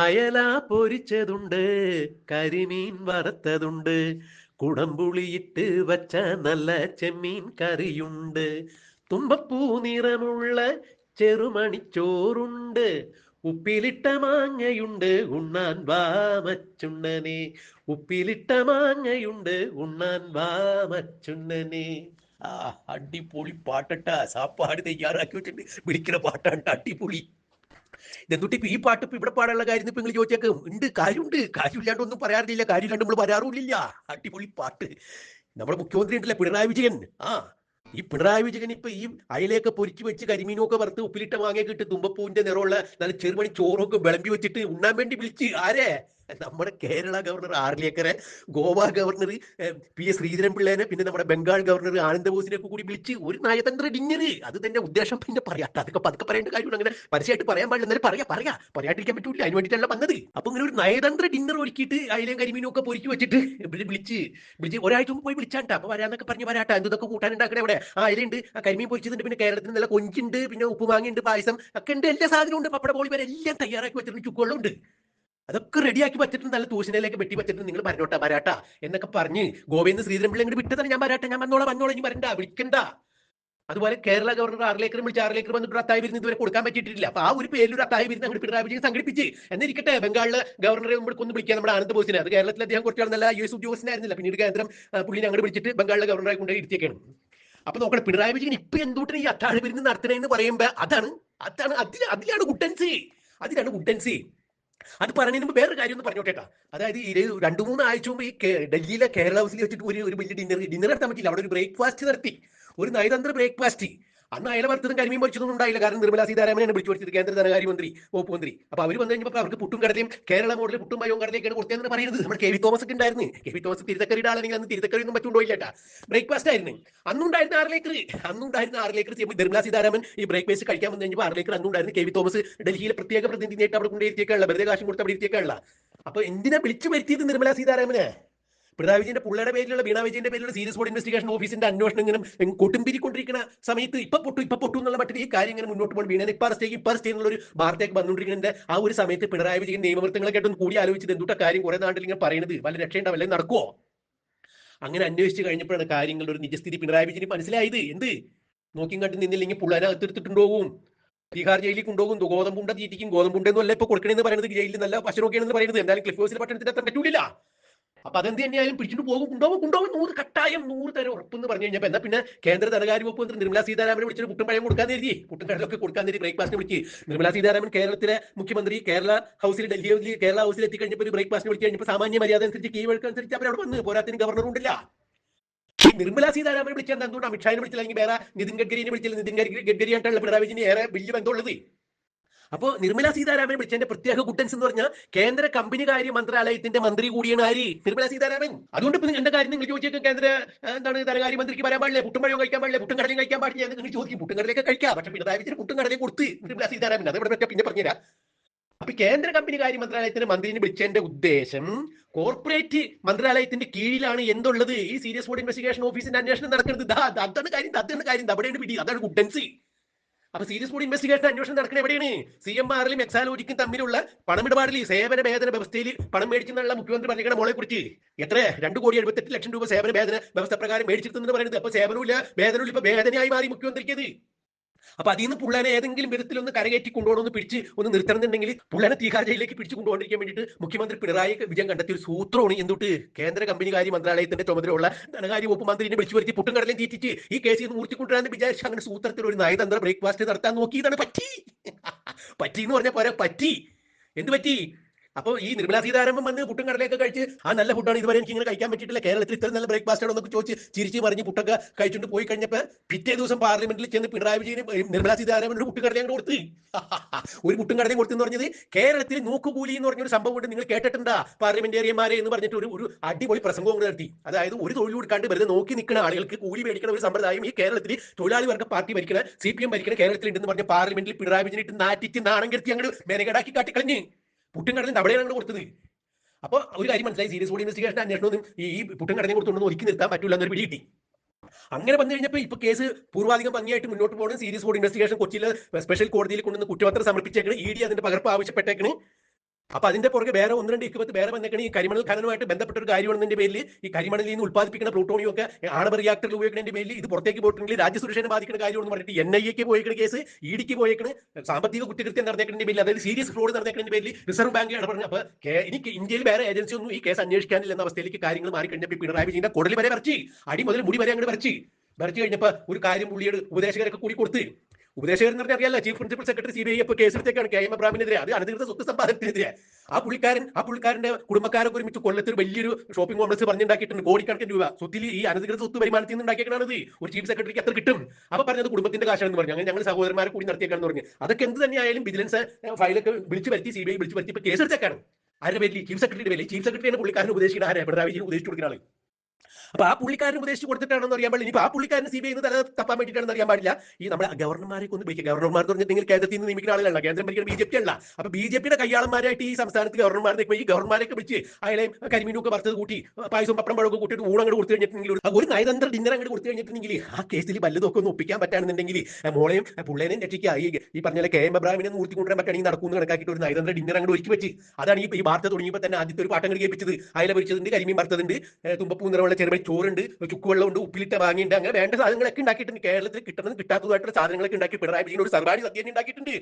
അയല പൊരിച്ചതുണ്ട് കരിമീൻ വറുത്തതുണ്ട് കുടംപുളിയിട്ട് വച്ച നല്ല ചെമ്മീൻ കറിയുണ്ട് തുമ്പപ്പൂ നിറമുള്ള ചെറുമണിച്ചോറുണ്ട് ഉപ്പിലിട്ട മാങ്ങയുണ്ട് ഉണ്ണാൻ വാമച്ചുണ്ണനെ ഉപ്പിലിട്ട മാങ്ങയുണ്ട് ഉണ്ണാൻ വാമച്ചുണ്ണനെ ആ അടിപൊളി പാട്ടട്ടാ. സാപ്പാട് തയ്യാറാക്കി വെച്ചിട്ട് വിളിക്കുന്ന പാട്ടാണ് അടിപൊളി. ഇപ്പൊ ഈ പാട്ട് ഇപ്പൊ ഇവിടെ പാടാനുള്ള കാര്യം ഇപ്പൊ നിങ്ങൾ ചോദിച്ചേക്കും. ഉണ്ട് കാര്യമുണ്ട് കാര്യമില്ലാണ്ട് ഒന്നും പറയാറില്ല. കാര്യമില്ലാണ്ട് നമ്മൾ പറയാറുമില്ല. അടിപൊളി പാട്ട്. നമ്മുടെ മുഖ്യമന്ത്രി ഉണ്ടല്ലേ പിണറായി വിജയൻ. ആ ഈ പിണറായി വിജയൻ ഇപ്പൊ ഈ അയലയൊക്കെ പൊരിച്ചു വെച്ച് കരിമീനൊക്കെ വറുത്ത് ഉപ്പിലിട്ട വാങ്ങിയൊക്കെ ഇട്ട് തുമ്പപ്പൂവിന്റെ നിറമുള്ള നല്ല ചെറുപണി ചോറൊക്കെ വിളമ്പി വെച്ചിട്ട് ഉണ്ണാൻ വേണ്ടി വിളിച്ച്. ആരെ? നമ്മുടെ Kerala governor ആർലിയക്കറെ Goa governor P S Sreedharan പിള്ളേനെ പിന്നെ നമ്മുടെ ബംഗാൾ ഗവർണർ ആനന്ദ ബോസിനെ ഒക്കെ കൂടി വിളിച്ച് ഒരു നയതന്ത്ര ഡിന്നർ അത് തന്നെ ഉദ്ദേശം. പിന്നെ പറയാത്ത അതൊക്കെ പതുക്കെ പറയേണ്ട കാര്യമാണ് അങ്ങനെ പരസ്യമായിട്ട് പറയാൻ പാടില്ല. എന്നാലും പറയാ പറയാ. പറയാണ്ടിരിക്കാൻ പറ്റൂല. അതിന് വേണ്ടിയിട്ടല്ല വന്നത്. അപ്പൊ ഇങ്ങനെ ഒരു നയതന്ത്ര ഡിന്നർ ഒരുക്കിയിട്ട് അയിലേം കരിമീനും ഒക്കെ പൊരിച്ചു വെച്ചിട്ട് വിളിച്ച് വിളിച്ച് ഒരാഴ്ച മുമ്പ് പോയി വിളിച്ചാട്ടാ അപ്പൊ വരാന്നൊക്കെ പറഞ്ഞ് വരാട്ടാ എന്തൊക്കെ കൂട്ടാനുണ്ടാക്കണേ അവിടെ? ആ അയിലുണ്ട് ആ കരിമീൻ പൊരിച്ചതുണ്ട്. പിന്നെ കേരളത്തിന് നല്ല കൊഞ്ചുണ്ട്. പിന്നെ ഉപ്പുമാങ്ങയുണ്ട് പായസം ഒക്കെ ഉണ്ട്. എല്ലാ സാധനവും ഉണ്ട്. പപ്പട പോളി വരെ എല്ലാം തയ്യാറാക്കി വെച്ചിട്ടുണ്ട്. ചുക്കുവെള്ളം ഉണ്ട് അതൊക്കെ റെഡിയാക്കി വെച്ചിട്ടുണ്ട്. നല്ല തൂശനയിലേക്ക് വെട്ടി വെച്ചിട്ടുണ്ട്. നിങ്ങൾ പറഞ്ഞോട്ടാ വരാട്ട. എന്നൊക്കെ പറഞ്ഞ് ഗോവിന്ദ് ശ്രീധരൻ പിള്ളി ഇങ്ങോട്ട് വിട്ടതാണ്. ഞാൻ വരാട്ടെ ഞാൻ വന്നോളാം വന്നോളാം ഇനി വരണ്ട വിളിക്കണ്ട. അതുപോലെ കേരള ഗവർണർ ആറിലേക്ക് വിളിച്ച് ആറിലേക്ക് വന്നിട്ട് അത്തായി വിരുന്ന് ഇതുവരെ കൊടുക്കാൻ പറ്റിയിട്ടില്ല. അപ്പൊ ആ ഒരു പേരിൽ ഒരു അത്തായി വിരുന്ന് അങ്ങോട്ട് പിണറായി വിജയൻ സംഘടിപ്പിച്ച് എന്നിരിക്കട്ടെ ബംഗാളിലെ ഗവർണറെ മുമ്പ് ഒന്ന് വിളിക്കാൻ നമ്മുടെ ആനന്ദ് ബോസിനെ. അത് കേരളത്തിൽ അദ്ദേഹം കുറച്ചാൾ നല്ല യു എസ് ഉദ്യോഗസ്ഥനായിരുന്നില്ല. പിന്നീട് കേന്ദ്രം പുള്ളിനെ അങ്ങോട്ട് വിളിച്ചിട്ട് ബംഗാളിലെ ഗവർണറെ കൊണ്ട് ഇരുത്തിയേക്കാണ്. അപ്പൊ നോക്കണം പിണറായി വിജയൻ ഇപ്പൊ എന്തുകൊണ്ട് ഈ അത്താഴ വിരുന്ന് നടത്തണേന്ന് പറയുമ്പോ അതാണ് അതാണ് അതിലാണ് ഗുഡൻസി അതിലാണ് ഗുഡൻസി അത് പറഞ്ഞതിന് മുമ്പ് വേറൊരു കാര്യം ഒന്ന് പറഞ്ഞോട്ടേട്ടാ അതായത് രണ്ടു മൂന്ന് ആഴ്ച മുമ്പ് ഈ ഡൽഹിയിലെ കേരള ഹൗസിൽ വെച്ചിട്ട് ഒരു ഒരു വലിയ ഡിന്നർ ഡിന്നർ നടത്താൻ പറ്റില്ല അവിടെ ഒരു ബ്രേക്ക്ഫാസ്റ്റ് നടത്തി. ഒരു നയതന്ത്ര ബ്രേക്ക്ഫാസ്റ്റ് അന്ന് അയലവർത്തതും കരിമീൻ പൊരിച്ചതൊന്നും ഉണ്ടായില്ല. കാരണം നിർമ്മലാ സീതാരാമനെയാണ് വിളിച്ചു വരുത്തിയത് കേന്ദ്ര ധനകാര്യമന്ത്രി വകുപ്പ് മന്ത്രി. അപ്പൊ അവർ വന്നു കഴിഞ്ഞപ്പോൾ അവർക്ക് പുട്ടും കടലയും കേരള മോഡൽ പുട്ടും മയവും കടലയൊക്കെയാണ് കൊടുത്തതെന്ന് പറയുന്നത്. നമ്മുടെ കെ വി തോമസ് ഉണ്ടായിരുന്നു. കെ വി തോമസ് തിരുത്തക്കറിയുടെ ആളാണെങ്കിൽ അന്ന് തിരുത്തക്കറി ഒന്നും പറ്റുണ്ടോയില്ലേട്ടാ ബ്രേക്ക്ഫാസ്റ്റ് ആയിരുന്നു. അന്നുണ്ടായിരുന്ന ആറിലേക്കർ അന്നുണ്ടായിരുന്ന ആറിലേക്കർ നിർമ്മലാ സീതാരാമൻ ഈ ബ്രേക്ക്ഫാസ്റ്റ് കഴിക്കാൻ വന്നു കഴിഞ്ഞപ്പോൾ ആറിലേക്കർ അന്നുണ്ടായിരുന്നു. കെ വി തോമസ് ഡൽഹിയിലെ പ്രത്യേക പ്രതിനിധിയായിട്ട് അവിടെ കൊണ്ടിരുത്തിയേക്കാനുള്ള വെറുതെ കാശും കൊടുത്ത് അവിടെ ഇരുത്തിയേക്കാനുള്ള അപ്പൊ എന്തിനാ വിളിച്ചു വരുത്തിയത് നിർമ്മലാ സീതാരാമനെ? പിണറായി വിജയന്റെ പുള്ളയുടെ പേരിലുള്ള വീണ വിജയന്റെ പേരിലുള്ള സീരിയസ് ബോർഡ് ഇൻവെസ്റ്റിഗേഷൻ ഓഫീസിന്റെ അന്വേഷണം ഇങ്ങനെ കൊട്ടുംപിരിക്കൊണ്ടിരിക്കുന്ന സമയത്ത് ഇപ്പൊ പൊട്ടു ഇപ്പൊ പൊട്ടു എന്നുള്ള മട്ടിൽ ഈ കാര്യം ഇങ്ങനെ മുന്നോട്ട് പോകണം വീണ ഇപ്പൊ അറസ്റ്റ് ഇപ്പൊ അറസ്റ്റ് എന്നുള്ള ഒരു വാർത്തയൊക്കെ വന്നുകൊണ്ടിരിക്കുന്നതിന്റെ ആ ഒരു സമയത്ത് പിണറായി വിജയൻ നിയമവൃത്തങ്ങളൊക്കെ ആയിട്ടൊന്ന് കൂടി ആലോചിച്ചത് എന്തുട്ട കാര്യം? കുറെ നാട്ടിൽ ഇങ്ങനെ പറയുന്നത് വല്ല രക്ഷയുണ്ടാവില്ല നടക്കുവോ? അങ്ങനെ അന്വേഷിച്ച് കഴിഞ്ഞപ്പോഴാണ് കാര്യങ്ങളുടെ ഒരു നിജസ്ഥിതി പിണറായി വിജയന് മനസ്സിലായത്. എന്ത്? നോക്കിയും കണ്ടു നിന്നില്ലെങ്കിൽ പുള്ളനകത്ത് എടുത്തിട്ടുണ്ടാവും ബീഹാർ ജയിലിൽ കൊണ്ടുപോകും. ഗോതമ്പുണ്ട തീറ്റിക്കും. ഗോതമ്പുണ്ടെന്നല്ല ഇപ്പൊ കൊടുക്കണമെന്ന് പറയുന്നത് ജയിലിൽ നല്ല ഭക്ഷണമൊക്കെയാണെന്ന് പറയുന്നത് എന്തായാലും ക്ലിഫ് ഹൗസിലെ പട്ടണത്തിൽ അത്ര പറ്റൂല അപ്പൊ അതെന്ത് തന്നെയായാലും പിടിച്ചിട്ട് പോകും. കൊണ്ടുപോകും കൊണ്ടുപോകും. നൂറ് കട്ടായം നൂറ് തരം ഉറപ്പെന്ന് പറഞ്ഞു കഴിഞ്ഞാൽ എന്നാ പിന്നെ കേന്ദ്ര ധനകാര്യ വകുപ്പ് മന്ത്രി നിർമ്മല സീതാരാമനെ വിളിച്ചിട്ട് പുട്ടും പഴം കൊടുക്കാൻ എഴുതി പുട്ടും കടലൊക്കെ കൊടുക്കാൻ എഴുതി ബ്രേക്ക്ഫാസ്റ്റ് വിളിച്ച്. നിർമ്മല സീതാരാമൻ കേരളത്തിലെ മുഖ്യമന്ത്രി കേരള ഹൗസിൽ ഡൽഹിയിൽ കേരള ഹൗസിൽ എത്തി കഴിഞ്ഞപ്പോൾ ഒരു ബ്രേക്ക്ഫാസ്റ്റ് വിളിച്ച് കഴിഞ്ഞപ്പോൾ സാമാന്യ മര്യാദ അനുസരിച്ച് കീ അനുസരിച്ച് അവരവിടെ വന്ന് പോരാത്തിന് ഗവർണർ ഉണ്ടല്ല. ഈ നിർമ്മലാ സീതാരാമനെ വിളിച്ചാൽ എന്തുകൊണ്ട്? അമിത്ഷാനെ വിളിച്ചില്ല അല്ലെങ്കിൽ വേറെ നിതിൻ ഗഡ്കരിനെ വിളിച്ചില്ല നിതിൻ ഗഡ്കരി- ആയിട്ടുള്ള പിണറായി വിജയന് ഏറെ വലിയ ബന്ധമുള്ളത്. അപ്പോ നിർമ്മല സീതാരാമൻ വിളിച്ചതിന്റെ പ്രത്യേക ഗുഡൻസ് എന്ന് പറഞ്ഞാൽ കേന്ദ്ര കമ്പനി കാര്യ മന്ത്രാലയത്തിന്റെ മന്ത്രി കൂടിയാണ് ആര്? നിർമ്മല സീതാരാമൻ. അതുകൊണ്ട് ഇപ്പൊ എന്റെ കാര്യം നിങ്ങൾ ചോദിച്ചേക്കും? കേന്ദ്ര എന്താണ് ധനകാര്യ മന്ത്രിക്ക് വരാൻ പാടില്ല? പുട്ടും പഴവും കഴിക്കാൻ പാടില്ല? പുട്ടും കഴിക്കാൻ പാടില്ല? എന്ന് നിങ്ങൾ ചോദിക്കും. പുട്ടും കഴിക്കാം. പക്ഷെ പിണറായി വിജയൻ പുട്ടും കൊടുത്ത് നിർമ്മല സീതാരാമൻ. അത് ഇവിടെ പിന്നെ പറഞ്ഞുതരാം. അപ്പൊ കേന്ദ്ര കമ്പനി കാര്യ മന്ത്രാലയത്തിന്റെ മന്ത്രിനെ വിളിച്ചതിന്റെ ഉദ്ദേശം കോർപ്പറേറ്റ് മന്ത്രാലയത്തിന്റെ കീഴിലാണ് എന്തുള്ളത്? ഈ സീരിയസ് ബോർഡ് ഇൻവെസ്റ്റിഗേഷൻ ഓഫീസിന്റെ അന്വേഷണം നടക്കുന്നത്. അതാണ് കാര്യം. അതാണ് കാര്യം. അവിടെയാണ് പിടി അതാണ് ഗുഡൻസി അപ്പൊ സീരിയസ് കൂടി ഇൻവെസ്റ്റിഗേഷൻ അന്വേഷണം നടക്കുന്നത് എവിടെയാണ്? സി എം ആറിലും എക്സാലോജിക്കും തമ്മിലുള്ള പണമിടപാടിൽ സേവന വേതന വ്യവസ്ഥയിൽ പണം മേടിച്ചെന്നുള്ള മുഖ്യമന്ത്രി പറഞ്ഞ മോളെ കുറിച്ച് എത്ര? രണ്ട് കോടി എഴുപത്തെട്ട് ലക്ഷം രൂപ സേവന വേതന വ്യവസ്ഥ പ്രകാരം മേടിച്ചിരുന്നു പറയുന്നത്. അപ്പൊ സേവനമില്ല വേതനമില്ല ഇപ്പൊ വേദനയായി മാറി മുഖ്യമന്ത്രിക്ക് അത്. അപ്പൊ അതിൽ നിന്ന് പുള്ളേനെ ഏതെങ്കിലും വിധത്തിൽ ഒന്ന് കരകയറ്റി കൊണ്ടുപോകണമെന്ന് പിടിച്ച് ഒന്ന് നിർത്തണമെന്നുണ്ടെങ്കിൽ പുള്ളേനെ തീഹാർ ജയിലിലേക്ക് പിടിച്ചു കൊണ്ടുപോകാണ്ടിരിക്കാൻ വേണ്ടിയിട്ട് മുഖ്യമന്ത്രി പിണറായി വിജയം കണ്ടെത്തിയ ഒരു സൂത്രമാണ് എന്തുട്ട്? കേന്ദ്ര കമ്പനി കാര്യ മന്ത്രാലയത്തിന്റെ ചുമതലയുള്ള ധനകാര്യ വകുപ്പ് മന്ത്രിനെ വിളിച്ചു വരുത്തി പുട്ടും കടലും തീറ്റിച്ച് ഈ കേസിൽ നിന്ന് ഊർത്തിക്കൊണ്ടുവരാന്ന് വിചാരിച്ച് അങ്ങനെ സൂത്രത്തിൽ ഒരു നയതന്ത്ര ബ്രേക്ക്ഫാസ്റ്റ് നടത്താൻ നോക്കിയതാണ് പറ്റി. പറ്റി എന്ന് പറഞ്ഞാൽ പോരാ പറ്റി. എന്ത് പറ്റി? അപ്പൊ ഈ നിർമ്മലാ സീതാരാമൻ വന്ന് പുട്ടും കടലയൊക്കെ കഴിച്ച് ആ നല്ല ഫുഡാണ് ഇതുവരെ എനിക്ക് ഇങ്ങനെ കഴിക്കാൻ പറ്റിയിട്ടില്ല. കേരളത്തിൽ ഇത്ര നല്ല ബ്രേക്ക്ഫാസ്റ്റ് ആണോ? എന്നൊക്കെ ചോദിച്ച് ചിരിച്ച് പറഞ്ഞ് പുട്ടൊക്കെ കഴിച്ചിട്ട് പോയി കഴിഞ്ഞപ്പോ പിറ്റേ ദിവസം പാർലമെന്റിൽ ചെന്ന് പിണറായി വിജയന് നിർമ്മലാ സീതാരാമൻ ഒരു പുട്ടും കടലയും കൊടുത്ത്. ഒരു പുട്ടും കടലയും കൊടുത്തെന്ന് പറഞ്ഞത് കേരളത്തിൽ നോക്കുകൂലി എന്ന് പറഞ്ഞൊരു സംഭവം കൊണ്ട് നിങ്ങൾ കേട്ടിട്ടുണ്ടാ? പാർലമെന്റേറിയന്മാരെ എന്ന് പറഞ്ഞിട്ട് ഒരു ഒരു അടിപൊളി പ്രസംഗവും കൂടെ നടത്തി. അതായത് ഒരു തൊഴിൽ കൊടുക്കാണ്ട് വെറുതെ നോക്കി നിൽക്കുന്ന ആളുകൾക്ക് കൂലി മേടിക്കുന്ന ഒരു സമ്പ്രദായം ഈ കേരളത്തിൽ തൊഴിലാളി വർഗ പാർട്ടി ഭരിക്കുന്ന സി പി എം ഭരിക്കുന്ന കേരളത്തിൽ ഉണ്ടെന്ന് പറഞ്ഞ പാർലമെന്റിൽ പിണറായി വിജയൻ ഇട്ട് നാറ്റിച്ച് നാണം കെടുത്തി അങ്ങോട്ട് മെനകേടാക്കി കാട്ടിക്കളഞ്ഞ്. പുട്ടും കടലും അങ്ങോട്ട് കൊടുത്തത്. അപ്പൊ ഒരു കാര്യം മനസ്സിലായി സീരിയസ് ബോർഡ് ഇൻവെസ്റ്റിഗേഷൻ അന്വേഷണം ഈ ഈ പുട്ടും കടലിനെ കൊടുത്തുകൊണ്ട് ഒതുക്കി നിർത്താൻ പറ്റില്ല എന്നൊരു പിടി കിട്ടി. അങ്ങനെ വന്നു കഴിഞ്ഞപ്പോൾ ഇപ്പൊ കേസ് പൂർവാധികം ഭംഗിയായിട്ട് മുന്നോട്ട് പോകുന്നത് സീരിയസ് ബോർഡ് ഇൻവെസ്റ്റിഗേഷൻ കൊച്ചിയിലെ സ്പെഷ്യൽ കോടതിയിൽ കൊണ്ടുവന്ന് കുറ്റപത്രം സമർപ്പിച്ചേക്കണ്. ഇ ഡി അതിന്റെ പകർപ്പ് ആവശ്യപ്പെട്ടേക്കണ്. അപ്പൊ അതിന്റെ പുറകെ വേറെ ഒന്ന് രണ്ട് ഇക്കുപത്ത് വേറെ വന്നേക്കണ ഈ കരിമണൽ ഖനനവുമായിട്ട് ബന്ധപ്പെട്ട ഒരു കാര്യമാണെന്നതിന്റെ പേരിൽ ഈ കരിമണലിൽ നിന്ന് ഉത്പാദിപ്പിക്കുന്ന പ്ലൂട്ടോണിയം ഒക്കെ ആണവ റിയാക്ടറിൽ ഉപയോഗിക്കുന്നതിന്റെ പേരിൽ ഇത് പുറത്തേക്ക് പോയിട്ടുണ്ടെങ്കിൽ രാജ്യസുരക്ഷയെ ബാധിക്കുന്ന കാര്യമെന്ന് പറഞ്ഞിട്ട് എൻ ഐ എക്ക് പോയിക്കുന്ന കേസ് ഇ ഡിക്ക് പോയേക്കണ് സാമ്പത്തിക കുറ്റകൃത്യം നടന്നേക്കുന്നതിന്റെ പേരിൽ അതായത് സീരിയസ് ഫ്രോഡ് നടന്നേക്കുന്നതിന്റെ പേരിൽ റിസർവ് ബാങ്ക് ഇടപെടുന്നു അപ്പൊ എനിക്ക് ഇന്ത്യയിൽ വേറെ ഏജൻസി ഒന്നും ഈ കേസ് അന്വേഷിക്കാനില്ല എന്ന അവസ്ഥയിലേക്ക് കാര്യങ്ങൾ മാറി കഴിഞ്ഞപ്പോൾ പിണറായി വിജയന്റെ കുടൽ വരെ വരച്ച്. അടി മുതൽ മുടി വരെ അങ്ങോട്ട് വരച്ച്. വരച്ചു കഴിഞ്ഞപ്പോൾ ഒരു കാര്യം പുള്ളിയുടെ ഉപദേശകരൊക്കെ കൂടി കൊടുത്ത്. ഉപദേശകർ എന്ന് പറഞ്ഞാൽ അറിയാലോ chief principal secretary C B I ഇപ്പോൾ കേസെടുത്തേക്കാണ് കെ എം എബ്രാമിനെതിരെ അത് അനധികൃത സ്വത്ത് സമ്പാദനത്തിനെതിരെ. ആ പുള്ളിക്കാരൻ ആ പുള്ളിക്കാരന്റെ കുടുംബക്കാരൊക്കെ ഒരുമിച്ച് കൊല്ലത്തിൽ വലിയൊരു ഷോപ്പിംഗ് കോംപ്ലക്സ് പറഞ്ഞുണ്ടാക്കിയിട്ടുണ്ട് കോടിക്കണക്കിന് രൂപ. സ്വത്തിൽ ഈ അനധികൃത സ്വത്ത് വരുമാനത്തിൽ നിന്ന് ഉണ്ടാക്കിയേക്കണത് ഒരു ചീഫ് സെക്രട്ടറിക്ക് എത്ര കിട്ടും? അപ്പൊ പറഞ്ഞത് കുടുംബത്തിന്റെ കാശാണെന്ന് പറഞ്ഞു. അങ്ങനെ ഞങ്ങൾ സഹോദരന്മാരെ കൂടി നടത്തിയേക്കാണെന്ന് പറഞ്ഞു. അതൊക്കെ എന്ത് തന്നെയായാലും വിജിലൻസ് ഫയലൊക്കെ വിളിച്ചു വരുത്തി സി ബി ഐ വിളിച്ചു വരുത്തി ഇപ്പൊ കേസെടുത്തേക്കാണ് ആരുടെ പേരിൽ ചീഫ് സെക്രട്ടറിയുടെ പേരിൽ ചീഫ് സെക്രട്ടറിയാണ് പുള്ളിക്കാരൻ ഉപദേശിക്കുന്ന ആരെ? ഉപദേശിച്ചു കൊടുക്കുന്ന ആൾ. അപ്പൊ ആ പുള്ളിക്കാരൻ ഉപദേശിച്ച് കൊടുത്തിട്ടാണെന്ന് അറിയാൻ പാടില്ല. ഇപ്പൊ ആ പുള്ളിക്കാരൻ സി ബി ഐ തല തപ്പാൻ വേണ്ടിയിട്ടാണെന്ന് അറിയാൻ പാടില്ല. ഈ നമ്മുടെ ഗവർണർമാരെ ഒന്ന് വിളിക്കുക ഗവർണർമാർ പറഞ്ഞിട്ടുണ്ടെങ്കിൽ കേന്ദ്രത്തിൽ നിന്ന് നിയമിക്കുന്ന ആളുകളല്ല. കേന്ദ്രം ഭരിക്കുന്ന ബി ജെ പി അല്ല. അപ്പൊ ബി ജെ പിയുടെ കയ്യാളന്മാരായിട്ട് ഈ സംസ്ഥാനത്ത് ഗവർണർമാരെ ഈ ഗവർണർമാരൊക്കെ വിളിച്ച് അയാളെ കരിമീനൊക്കെ വറുത്തത് കൂട്ടി പായസം പപ്പടം പഴമൊക്കെ കൂട്ടിയിട്ട് ഊണങ്ങോട് കൊടുത്തു കഴിഞ്ഞിട്ടുണ്ടെങ്കിൽ ഒരു- നയതന്ത്ര ഡിന്നർ അങ്ങോട്ട് കൊടുത്തു കഴിഞ്ഞിട്ടുണ്ടെങ്കിൽ ആ കേസിൽ വല്ലതൊക്കെ ഒന്ന് ഒപ്പിക്കാൻ പറ്റാണെന്നുണ്ടെങ്കിൽ മോളെയും പുള്ളേനെയും രക്ഷിക്കുക. ഈ ഈ പറഞ്ഞ കെ എം എബ്രാഹിമിനെ ഊർത്തി കൊണ്ടുവരാൻ പറ്റുകയാണെങ്കിൽ നടക്കുന്നു കണക്കാക്കിയിട്ട് ഒരു നയതന്ത്ര ഡിന്നർ അങ്ങോട്ട് ഒരുക്കി വെച്ച്. അതാണ് ഈ വാർത്ത തുടങ്ങിയപ്പോൾ തന്നെ ആദ്യത്തെ ഒരു പാട്ടം കേൾപ്പിച്ചത്. അയല പൊരിച്ചതുണ്ട് കരിമീൻ വറുത്തതുണ്ട് തുമ്പപ്പൂ നിറമുള്ള ചെറുപടി ചോറുണ്ട് ചുക്കുവെള്ളമുണ്ട് ഉപ്പിലിട്ട വാങ്ങിയിട്ട് അങ്ങനെ വേണ്ട സാധനങ്ങളൊക്കെ ഉണ്ടാക്കിയിട്ടുണ്ട്. കേരളത്തിൽ കിട്ടുന്നത് കിട്ടാത്തതായിട്ടുള്ള സാധനങ്ങളൊക്കെ ഉണ്ടാക്കി പിണറായി വിജയൻ ഒരു സർവാടി സദ്യ ഉണ്ടാക്കിയിട്ടുണ്ട്.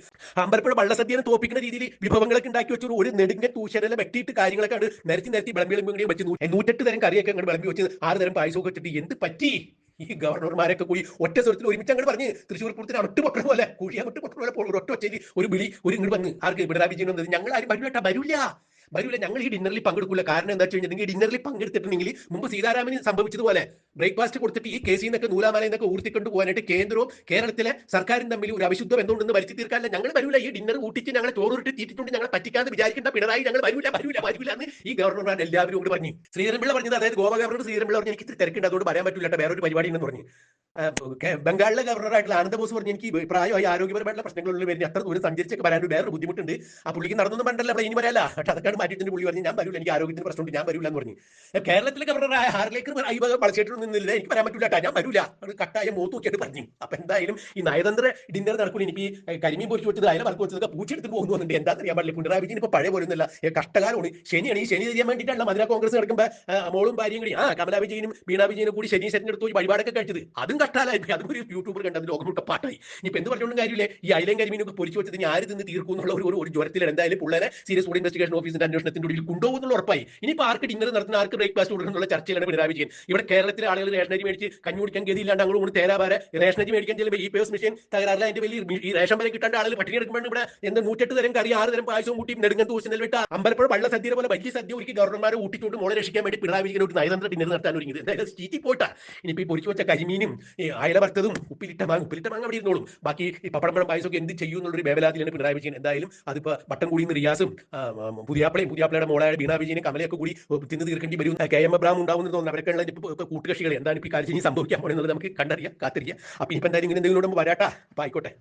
അമ്പലപ്പുഴ വള്ള വള്ളസദ്യനെ തോപ്പിക്കുന്ന രീതിയിൽ വിഭവങ്ങളൊക്കെ ഉണ്ടാക്കി വെച്ചു ഒരു നെടുങ്ങ തൂശരെല്ലാം വെട്ടിയിട്ട് കാര്യങ്ങളൊക്കെ ആണ് നിരത്തി നിരത്തി വിളമ്പി വിളമ്പി വെച്ച് നൂറ്റെട്ട് തരം കറിയൊക്കെ അങ്ങോട്ട് വിളമ്പി വെച്ച് ആറ് തരം പായസമൊക്കെ വെച്ചിട്ട് എന്ത് പറ്റി? ഈ ഗവർണർമാരൊക്കെ കൂടി ഒറ്റ സ്വരത്തിൽ ഒരുമിച്ച് അങ്ങോട്ട് പറഞ്ഞ് തൃശ്ശൂർ പൂരത്തിന് അട്ട് പൊട്ടണ പോലെ കുഴിയാമട്ട് പൊട്ടണ പോലെ ഒറ്റ ഒരു വിളി ഒരു ഇങ്ങോട്ട് വന്ന് ആർക്ക് പിണറായി വിജയൻ വന്നത്? ഞങ്ങൾ ആരും വരൂട്ടാ വരൂല വരൂല ഞങ്ങൾ ഈ ഡിന്നറിൽ പങ്കെടുക്കില്ല കാരണം എന്താ വെച്ച് കഴിഞ്ഞാൽ നിങ്ങൾ ഡിന്നറിൽ പങ്കെടുത്തിട്ടുണ്ടെങ്കിൽ മുമ്പ് സീതാരാമന് സംഭവിച്ചതുപോലെ ബ്രേക്ക്ഫാസ്റ്റ് കൊടുത്തിട്ട് ഈ കേസിൽ നിന്നൊക്കെ നൂലാമല എന്നൊക്കെ ഊർത്തിക്കൊണ്ട് പോകാനായിട്ട് കേന്ദ്രവും കേരളത്തിലെ സർക്കാരും തമ്മിൽ ഒരു അവിശുദ്ധ ബന്ധമുണ്ടെന്ന് വരുത്തി തീർക്കാല്ല ഞങ്ങൾ വരൂല ഈ ഡിന്നർ കൂട്ടിച്ച് ഞങ്ങളെ ചോറുരുട്ടി തീറ്റിട്ടുണ്ട് ഞങ്ങൾ പറ്റിക്കാന്ന് വിചാരിക്കേണ്ട പിണറായി ഞങ്ങൾ വരൂല വരൂല വരൂല എന്ന് ഈ ഗവർണർമാർ എല്ലാവരും കൂടി പറഞ്ഞു. ശ്രീധരൻപിള്ള പറഞ്ഞത് അതായത് ഗോവ ഗവർണർ ശ്രീധരൻപിള്ള പറഞ്ഞു എനിക്ക് തിരക്കുണ്ട് അതുകൊണ്ട് പറയാൻ പറ്റില്ല ഒരു പരിപാടി എന്ന് പറഞ്ഞു. ബംഗാളിലെ ഗവർണറായിട്ടുള്ള ആനന്ദബോസ് പറഞ്ഞു എനിക്ക് പ്രായമായി ആരോഗ്യപരമായിട്ടുള്ള പ്രശ്നങ്ങളുള്ള വരുന്ന അത്ര ദൂരം സഞ്ചരിച്ചൊക്കെ വരാൻ വേറെ വേറൊരു ബുദ്ധിമുട്ടുണ്ട്. ആ പുള്ളിക്ക് നടന്നൊന്നും പണ്ടല്ല ഇനി വരാല്ല. പക്ഷെ അതൊക്കെ മാറ്റിയിട്ട് പുള്ളി പറഞ്ഞു? ഞാൻ വരൂല എനിക്ക് ആരോഗ്യത്തിന് പ്രശ്നമുണ്ട് ഞാൻ വരൂല എന്ന് പറഞ്ഞു കേരളത്തിലേക്ക് ഹാർലേക്കർ അയ്യോ വളച്ചേട്ടൊന്നും നിന്നില്ല. എനിക്ക് വരാൻ പറ്റൂല ഞാൻ വരൂല. കട്ടായ മൂത്ത് നോക്കിയിട്ട് പറഞ്ഞു. അപ്പൊ എന്തായാലും ഈ നയതന്ത്ര ഡിന്നർ നടക്കുന്നു എനിക്ക് കരിമീൻ പൊരിച്ചു വെച്ചത് അയല വർക്ക് വെച്ചത് പൂച്ചെടുത്ത് പോകുന്നുണ്ട് എന്താണെന്ന് അറിയാൻ പാടില്ല. പിണറായി വിജയൻ ഇപ്പൊ പഴയ പോലൊന്നുമില്ല കഷ്ടകാലമാണ്. ശനിയാണ്. ഈ ശനി ചെയ്യാൻ വേണ്ടിയിട്ടാണ് മധുര കോൺഗ്രസ് നടക്കുമ്പോൾ മോളും ഭാര്യയും കൂടി. ആ കമലാ വിജയനും ബീണാ വിജയനും കൂടി ശനി ശനി എടുത്ത് പോയി വഴിപാടൊക്കെ കഴിച്ചത്. അതും കട്ടാലായി പോയി. അതും ഒരു യൂട്യൂബർ കണ്ടത് ലോകം മുട്ട പാട്ടായി. ഇപ്പൊ എന്ത് പറഞ്ഞുകൊണ്ടും കാര്യമില്ലേ. ഈ അയലയും കരിമീനൊക്കെ പൊരിച്ചു വെച്ചത് ആര് തിന്ന് തീർക്കും എന്നുള്ള ഒരു ഒരു ജ്വരത്തിൽ എന്തായാലും പിള്ളേരെ സീരിയസ് ഫുഡ് ഇൻവെസ്റ്റിഗേഷൻ ഓഫീസിന്റെ അന്വേഷണത്തിന്റെ ഉള്ളിൽ കൊണ്ടുപോകുന്നുള്ള ഉറപ്പായി. ഇനിയിപ്പോൾ ആർക്ക് ഡിന്നർ നടത്തുന്ന ആർക്ക് ബ്രേക്ക്ഫാസ്റ്റ് കൊടുക്കുന്നുള്ള ചർച്ചയിലാണ് പിണറായി വിജയൻ. ഇവിടെ കേരളത്തിലെ ആളുകൾ റേഷനരി മേടിച്ച് കഞ്ഞി കുടിക്കാൻ ഗതിയില്ലാണ്ട് അങ്ങോട്ട് കൊണ്ട് തേരാപാരെ റേഷനരി മേടിക്കാൻ ചെല്ലുമ്പോൾ ഈ എസ് മെഷീൻ തകരാറില്ല അതിന്റെ വലിയ ഈ റേഷൻ വരെ കിട്ടാണ്ട് ആളുകൾ പട്ടിണി എടുക്കുമ്പോൾ ഇവിടെ എന്ത് നൂറ്റെട്ട് തരം കറി ആറ് തരം പായസവും കൂട്ടി നെടുങ്ങൻ തൂസിനെ വിട്ട അമ്പലപ്പുഴ വള്ള സദ്യ പോലെ വലിയ സദ്യ ഒരുക്കി ഗവർണർമാരെ ഊട്ടിച്ചോട്ട് മോളെ രക്ഷിക്കാൻ വേണ്ടി പിണറായി വിജയൻ ഒരു നയതന്ത്ര ഡിന്നർ നടത്താൻ ഒരുങ്ങിയത്. എന്തായാലും സ്റ്റീറ്റി പോയിട്ടാ ഇനിയിപ്പോൾ പൊരിച്ചു വെച്ച കരിമീനും അയല വറുത്തതും ഉപ്പിലിട്ട മാങ്ങ ഉപ്പിലിട്ട മാങ്ങ അവിടെ ഇരുന്നോളും. ബാക്കി പപ്പടം പായസം പായസമൊക്കെ എന്ത് ചെയ്യും എന്നുള്ളൊരു വേവലാതിലാണ് പിണറായി വിജയൻ എന്തായാലും അതിപ്പോൾ വട്ടം കൂടി റിയാസും ആ, ആ, പുതിയാപ്പിളയും പുതിയാപ്പിളയുടെ മോളായ ബീണ വിജയനും കമലയൊക്കെ കൂടി തിന്ന് തീർക്കേണ്ടി വരും. കെ എം എബ്രാം ഉണ്ടാവുമെന്ന് തോന്നുന്നു അവരൊക്കെയുള്ള കൂട്ടുകക്ഷികൾ എന്താണ് ഇപ്പോൾ ഈ കാര്യം സംഭവിക്കാൻ പോകുന്നത് നമുക്ക് കണ്ടറിയാം കാത്തിരിക്കാം. അപ്പൊ ഇപ്പം എന്തായാലും ഇങ്ങനെ എന്തെങ്കിലും വരാട്ടാ. അപ്പൊ ആയിക്കോട്ടെ.